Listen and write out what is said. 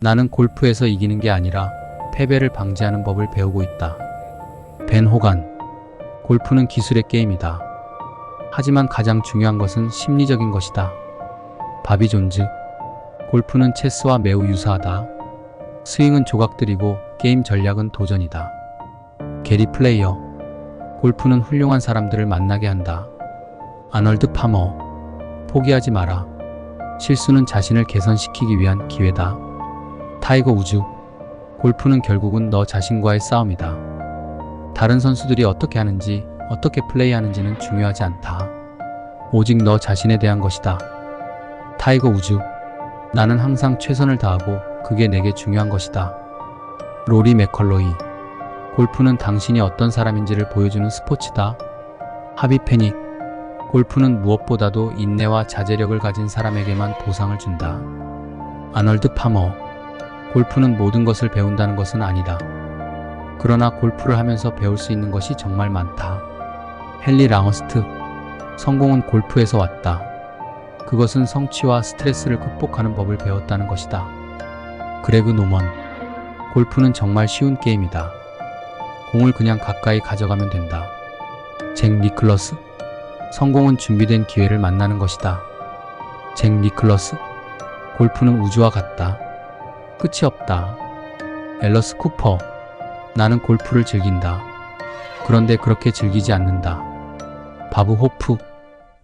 나는 골프에서 이기는 게 아니라 패배를 방지하는 법을 배우고 있다. 벤 호간. 골프는 기술의 게임이다. 하지만 가장 중요한 것은 심리적인 것이다. 바비 존즈. 골프는 체스와 매우 유사하다. 스윙은 조각들이고 게임 전략은 도전이다. 게리 플레이어. 골프는 훌륭한 사람들을 만나게 한다. 아널드 파머. 포기하지 마라. 실수는 자신을 개선시키기 위한 기회다. 타이거 우즈. 골프는 결국은 너 자신과의 싸움이다. 다른 선수들이 어떻게 하는지, 어떻게 플레이하는지는 중요하지 않다. 오직 너 자신에 대한 것이다. 타이거 우즈. 나는 항상 최선을 다하고 그게 내게 중요한 것이다. 로리 맥컬로이. 골프는 당신이 어떤 사람인지를 보여주는 스포츠다. 하비 페닉. 골프는 무엇보다도 인내와 자제력을 가진 사람에게만 보상을 준다. 아널드 파머. 골프는 모든 것을 배운다는 것은 아니다. 그러나 골프를 하면서 배울 수 있는 것이 정말 많다. 헨리 랑어스트. 성공은 골프에서 왔다. 그것은 성취와 스트레스를 극복하는 법을 배웠다는 것이다. 그레그 노먼. 골프는 정말 쉬운 게임이다. 공을 그냥 가까이 가져가면 된다. 잭 니클러스. 성공은 준비된 기회를 만나는 것이다. 잭 니클러스. 골프는 우주와 같다. 끝이 없다. 앨러스 쿠퍼. 나는 골프를 즐긴다. 그런데 그렇게 즐기지 않는다. 바브 호프.